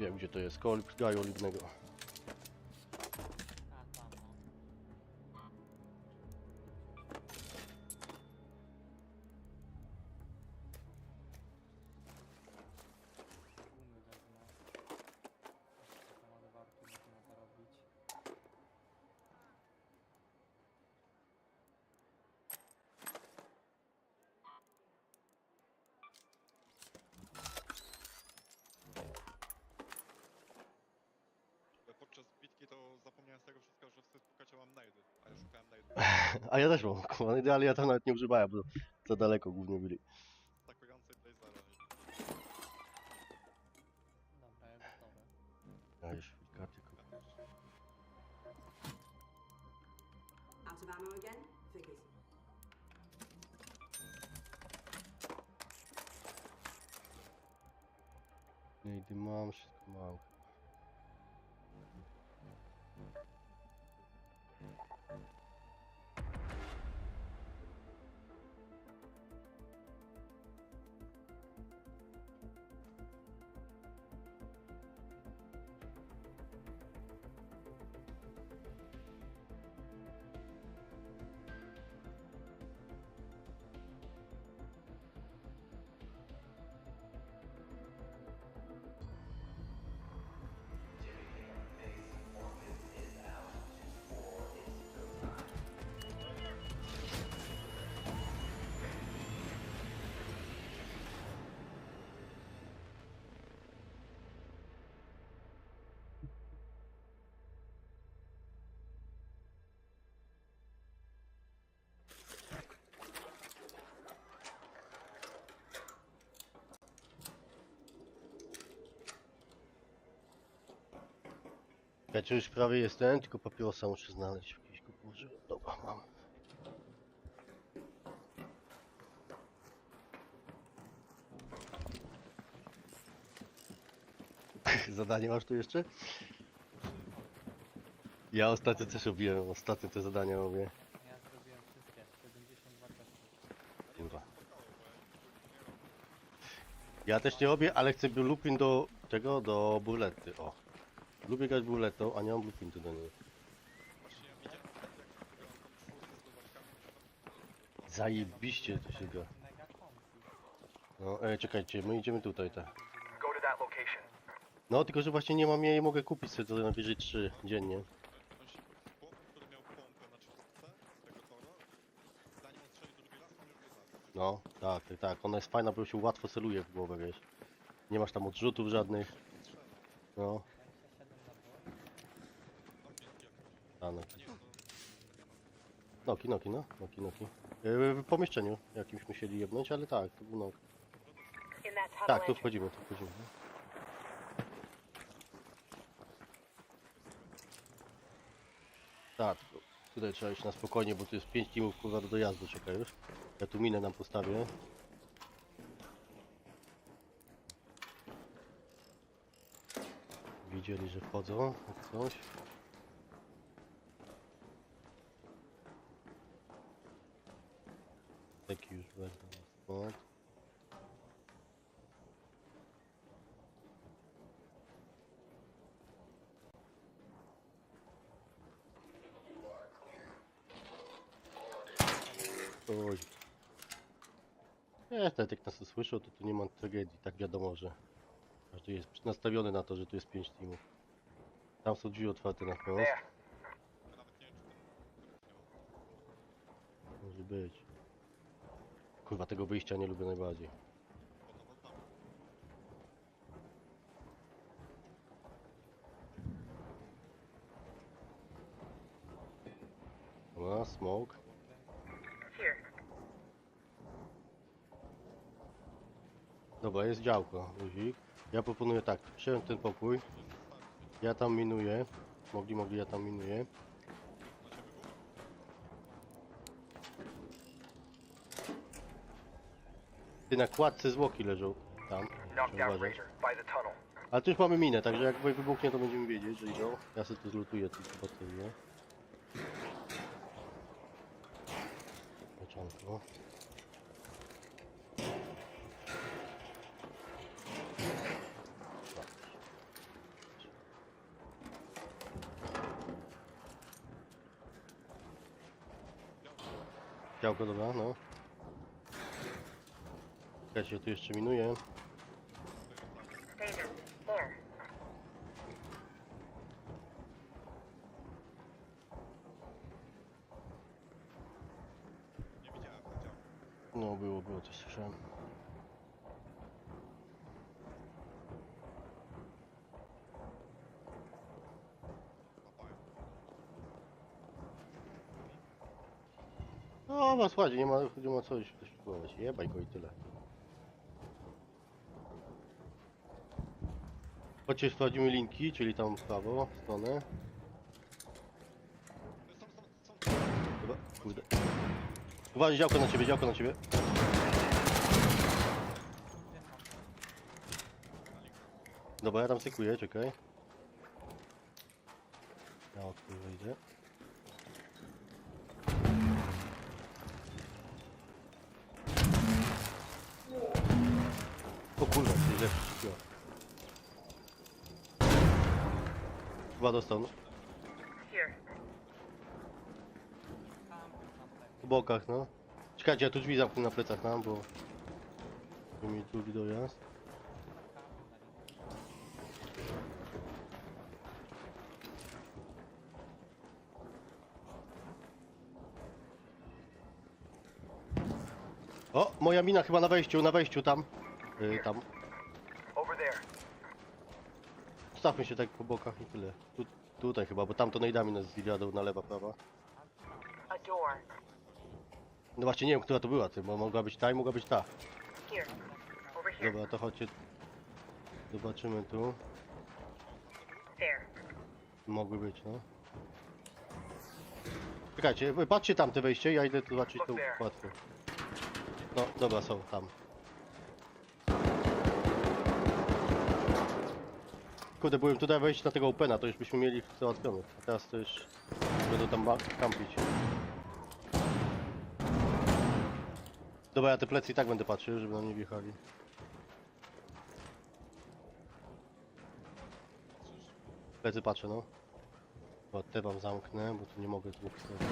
Wiem gdzie to jest, koło gaju oliwnego. Z tego wszystkiego, że szukać, a mam najdy. A ja szukałem najdy. A ja też mam, kurwa, ale ja tam nawet nie używałem, bo za daleko głównie byli. Atakującej Blazera. Dobra, ja gotowe. Ja już karty kupię. Out of ammo again? Figures. Mam, wszystko mam. Ja tu już prawie jestem, tylko papierosa muszę znaleźć w jakiejś kukurze. Dobra, mam. Zadanie masz tu jeszcze? Ja ostatnio też robiłem, ostatnio te zadania robię. Ja zrobiłem wszystkie. 72 testy. Kurwa. Ja też nie robię, ale chcę blueprint do tego, do burlety, o. Lubię grać burletą, a nie mam blueprintu do niej. Zajebiście to się gra. No, e, czekajcie, my idziemy tutaj, tak. No, tylko że właśnie nie mam jej, mogę kupić sobie to najwyżej 3 dziennie. Na. No, tak, tak, tak. Ona jest fajna, bo się łatwo celuje w głowę, wiesz. Nie masz tam odrzutów żadnych. No, 27 naboi. Tam piętki jakoś. A no. A nie, no, Noki, noki, no. Noki, noki. E, w pomieszczeniu jakimś musieli jebnąć, ale tak, to był nok. Tak, tu wchodzimy, tu wchodzimy. Tak, tutaj trzeba iść na spokojnie, bo tu jest 5 teamów kurwa do dojazdu, czeka już. Ja tu minę nam postawię. Widzieli, że wchodzą, jak coś. Taki już będą na spot. Oj. Nie, nawet jak nas to słyszą, to tu nie ma tragedii. Tak wiadomo, że każdy jest nastawiony na to, że tu jest 5 teamów. Tam są drzwi otwarte na wprost. There. ja nawet nie wiem, czy ten któryś miał. Może być. Kurwa, tego wyjścia nie lubię najbardziej. Dobra, smoke. Dobra, jest działko, luzik. Ja proponuję tak, przejąć ten pokój. Ja tam minuję. Mogli, mogli, ja tam minuję. Ty na kładce zwłoki leżą tam. Ale tu już mamy minę, także jak wybuchnie to będziemy wiedzieć, że idą. Ja sobie tu zlutuję tylko baterię. Początku. Działko, dobra, no. Czekajcie, tu jeszcze minuje. Danger. There. Nie widziałem, to działa. No, było, było, coś słyszałem. Łapają. No, słuchajcie, nie ma, nie ma co spróbować. Jebaj go i tyle. Chodźcie, sprawdzimy linki, czyli tam w prawo, w stronę. Chyba, kurde. Uważaj, działko na ciebie, działko na ciebie. Dobra, ja tam sykuję, czekaj. Ja od. O kurwa, ty źle przyszło. Chyba dostał, no. Here. Po bokach, no. Czekajcie, ja tu drzwi zamknę na plecach nam, bo... Tu mi drugi dojazd. O, moja mina chyba na wejściu, na wejściu tam. Yy, tam. Stawmy się tak po bokach i tyle. Tu, tutaj chyba, bo tam to najdami nas zjadą na lewa, prawa. No właśnie nie wiem, która to była, ty, bo mogła być ta i mogła być ta. Dobra, to chodźcie. Zobaczymy tu. Mogły być, no. Czekajcie, patrzcie tam te wejście, ja idę tu zobaczyć tu łatwo. No, dobra, są tam. Kurde, byłem tutaj wejść na tego opena, to już byśmy mieli załatwione. A teraz to już będą tam kampić. Dobra, ja te plecy i tak będę patrzył, żeby na mnie wjechali. Plecy patrzę, no. Bo te wam zamknę, bo tu nie mogę tu wstawić.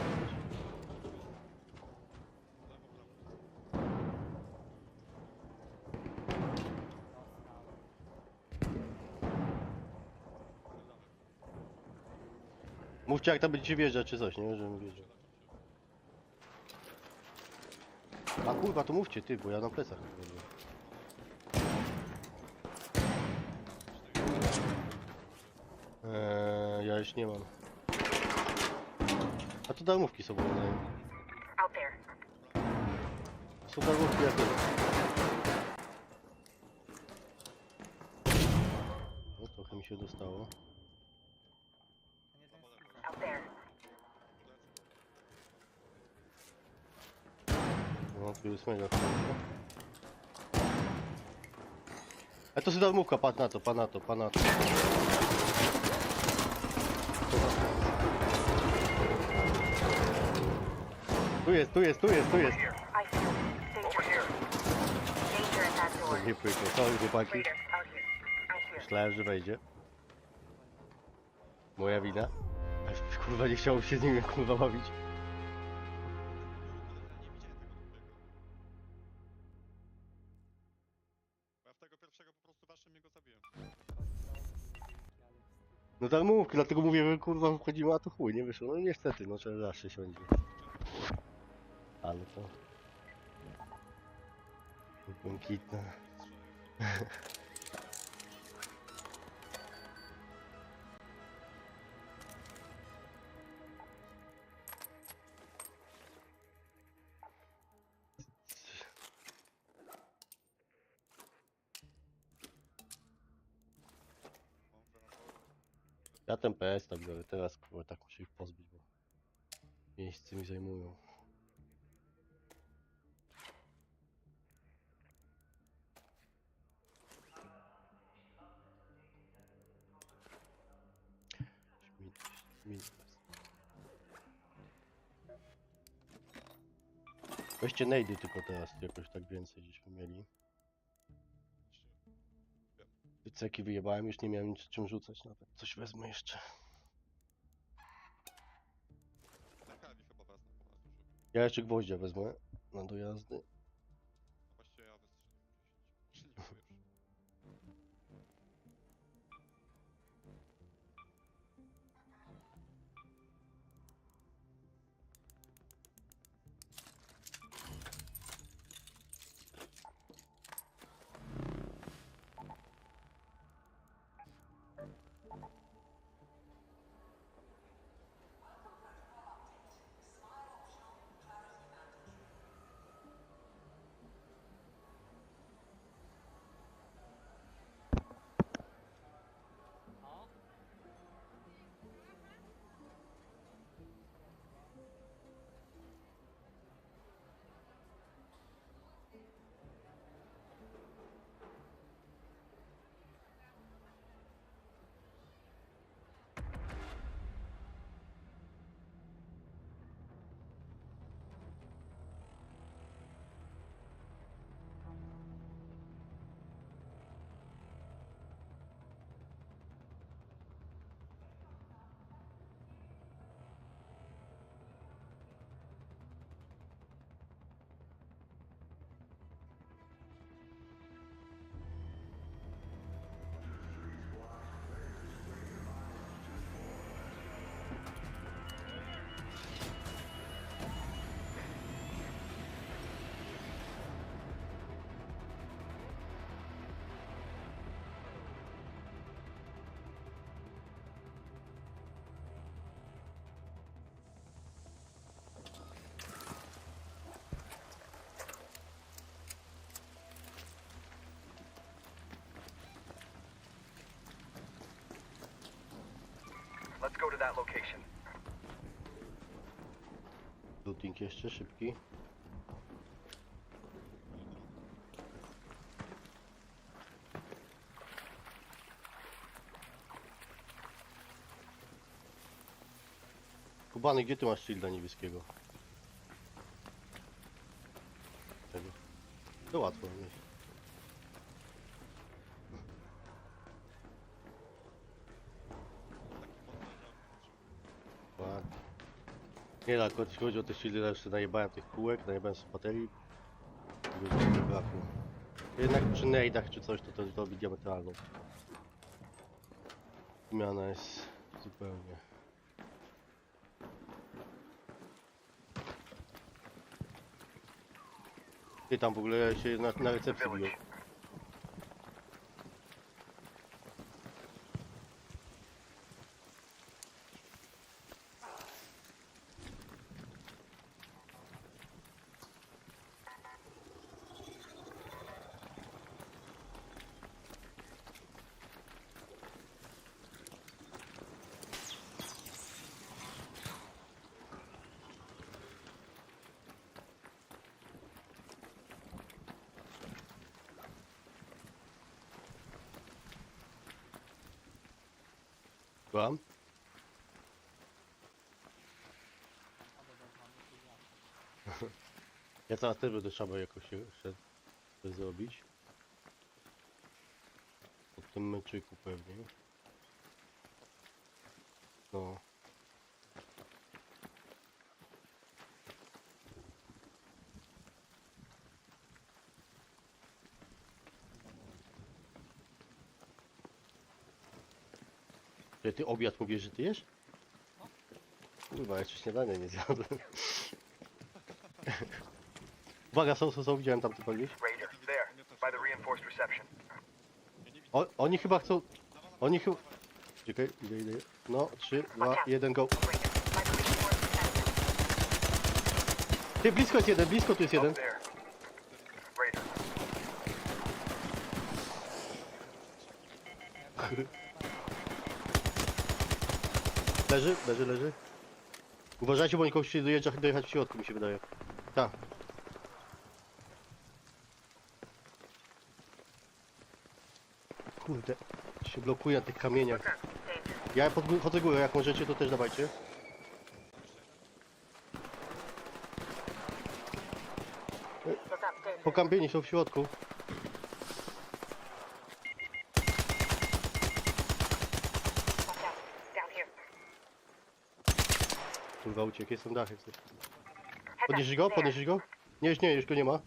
Mówcie jak tam będziecie wjeżdżać czy coś, nie? Żebym wiedział. A kurwa, to mówcie ty, bo ja na plecach. Eee, ja już nie mam. A to darmówki są zdaniem. Out there. Są darmówki jak nie. No trochę mi się dostało. To nie ten słyszał. Out there. Mega fajnie. A to jest darmówka, pan na to, pan na to, pan na to. Tu jest, tu jest, tu jest, tu jest. I. Nie pykło, sorry chłopaki. I. Myślałem, że wejdzie. Moja wina. Kurwa nie chciało się z nim kurwa bawić. No tak mów, dlatego mówię, że kurwa wchodzimy, a to chuj, nie wyszło. No niestety, no trzeba zawsze siądzie. Ale to... Błękitne. Ja ten PS tak biorę teraz, kurwa, tak muszę ich pozbyć, bo miejsce mi zajmują. Weźcie nejdy tylko teraz, jakoś tak więcej żeśmy mieli. Ceki wyjebałem, już nie miałem nic czym rzucać nawet. Coś wezmę jeszcze. Ja jeszcze gwoździa wezmę na dojazdy. Go to that location. Looting jeszcze szybki. Kubany, gdzie ty masz shielda niebieskiego? Tego. To łatwo Nie akurat jeśli chodzi o te to jeszcze najebałem tych kółek, najebałem z baterii. Już nie brakło. Jednak przy nade'ach czy coś, to to robi diametralną. Zmiana jest zupełnie. I tam w ogóle się na, na recepcji biją. Słucham? Ja. Teraz też będę trzeba jakoś jeszcze zrobić. Po tym meczyku pewnie. No. Że ty obiad mówisz, że ty jesz? Kurwa, jeszcze śniadania nie zjadłem. Uwaga, są, są, są, widziałem tam tylko gdzieś. Raider, there, by the reinforced reception. Ja nie widzę. O, oni chyba chcą... Oni chyba... Czekaj, idę, idę. No, 3, 2, 1, go. Raider. Ty, blisko jest jeden, blisko tu jest jeden. Up there. Raider, Leży, leży, leży. Uważajcie, bo oni kogoś dojeżdża, dojechać w środku, mi się wydaje. Tak. Kurde, się blokuje na tych kamieniach. Ja pod, górę, jak możecie, to też dawajcie. Danger. Pokampieni są w środku. Watch out. Down here. Kurwa, uciekł, jestem. Head Podnieśli go? Podnieśli go? Nie, nie, już go nie ma.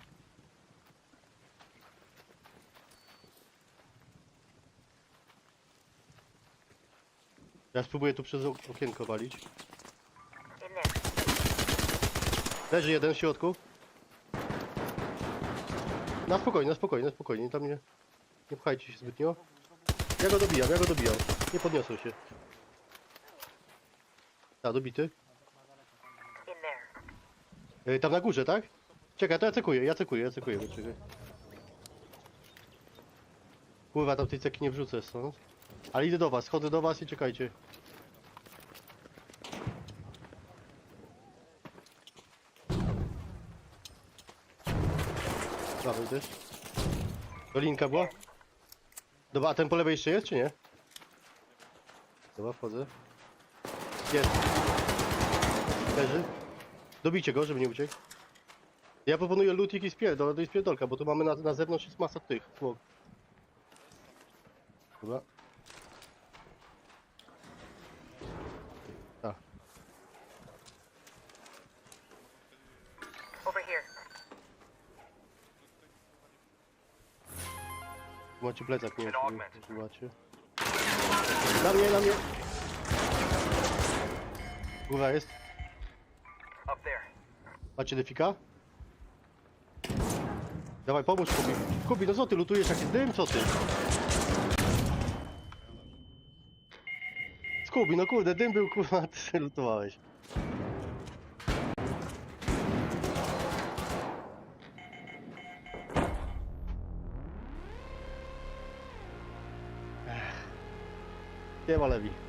Ja spróbuję tu przez ok- okienko walić. Leży jeden w środku. Na spokojnie, na spokojnie, na spokojnie, tam nie... Nie pchajcie się zbytnio. Ja go dobijam, ja go dobijam. Nie podniosą się. Tak, dobity. Yy, tam na górze, tak? Czekaj, to ja cekuję, ja cekuję, ja cekuję, czekaj. Kurwa, tam tej ceki nie wrzucę stąd. Ale idę do was, chodzę do was i czekajcie. Dawaj też. Dolinka była? Dobra, a ten po lewej jeszcze jest, czy nie? Dobra, wchodzę. Jest. Leży. Dobijcie go, żeby nie uciekł. Ja proponuję lutik i spierdol, jest spierdolka, bo tu mamy na, na zewnątrz jest masa tych smok. Dobra. Tak. Over here. Macie plecak, nie wiem, czy macie. Na mnie, na mnie! Góra jest. Up there. Macie defika? Dawaj, pomóż Kubi. Kubi, no co ty lutujesz jaki dym, co ty? Skubi, no kurde, dym był kurwa, ty się lutowałeś. Ech. Nie ma lewi.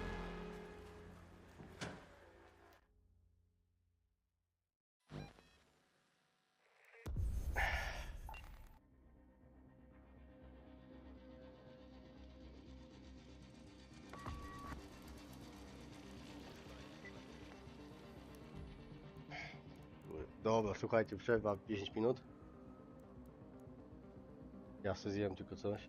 Słuchajcie, przerwa 10 minut. Ja sobie zjem tylko coś.